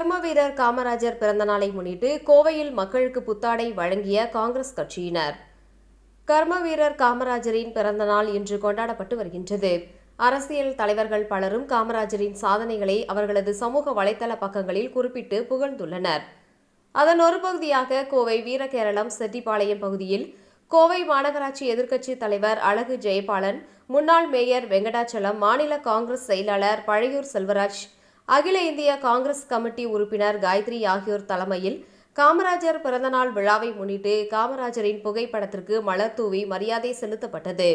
கர்ம வீரர் காமராஜர் பிறந்த நாளை முன்னிட்டு கோவையில் மக்களுக்கு புத்தாடை வழங்கிய காங்கிரஸ் கட்சியினர். கர்ம வீரர் காமராஜரின் பிறந்த நாள் இன்று கொண்டாடப்பட்டு வருகின்றது. அரசியல் தலைவர்கள் பலரும் காமராஜரின் சாதனைகளை அவர்களது சமூக வலைதள பக்கங்களில் குறிப்பிட்டு புகழ்ந்துள்ளனர். அதன் ஒரு பகுதியாக கோவை வீரகேரளம் செட்டிப்பாளையம் பகுதியில் கோவை மாநகராட்சி எதிர்க்கட்சி தலைவர் அழகு ஜெயபாலன் முன்னாள் மேயர் வெங்கடாச்சலம் மாநில காங்கிரஸ் செயலாளர் பழையூர் செல்வராஜ் அகில இந்திய காங்கிரஸ் கமிட்டி உறுப்பினர் காயத்ரி ஆகியோர் தலைமையில் காமராஜர் பிறந்தநாள் விழாவை முன்னிட்டு காமராஜரின் புகைப்படத்திற்கு மலர் தூவி மரியாதை செலுத்தப்பட்டது.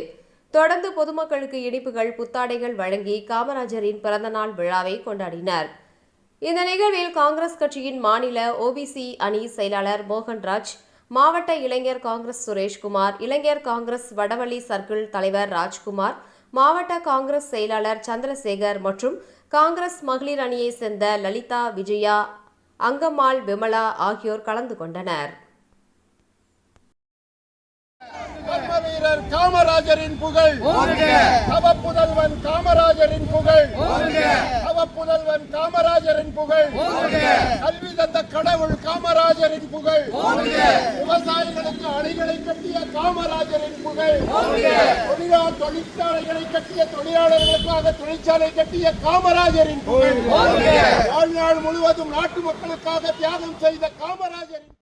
தொடர்ந்து பொதுமக்களுக்கு இனிப்புகள் புத்தாடைகள் வழங்கி காமராஜரின் பிறந்தநாள் விழாவை கொண்டாடினர். இந்த நிகழ்வில் காங்கிரஸ் கட்சியின் மாநில ஓபிசி அணி செயலாளர் மோகன்ராஜ் மாவட்ட இளைஞர் காங்கிரஸ் சுரேஷ்குமார் இளைஞர் காங்கிரஸ் வடவள்ளி சர்க்கிள் தலைவர் ராஜ்குமார் மாவட்ட காங்கிரஸ் செயலாளர் சந்திரசேகர் மற்றும் காங்கிரஸ் மகளிர் அணியைச் சேர்ந்த லலிதா விஜயா அங்கம்மாள் விமலா ஆகியோர் கலந்து கொண்டனர். வீரர் காமராஜரின் புகழ். தவ புதல்வன் காமராஜரின் புகழ். தவ புதல்வன் காமராஜரின் புகழ். கல்வி தந்த கடவுள் காமராஜரின் புகழ். விவசாயிகளுக்கு அணைகளை கட்டிய காமராஜரின் புகழ். தொழிலா தொழிற்சாலைகளை கட்டிய தொழிலாளர்களுக்காக தொழிற்சாலை கட்டிய காமராஜரின் புகழ். வாழ்நாள் முழுவதும் நாட்டு மக்களுக்காக தியாகம் செய்த காமராஜரின்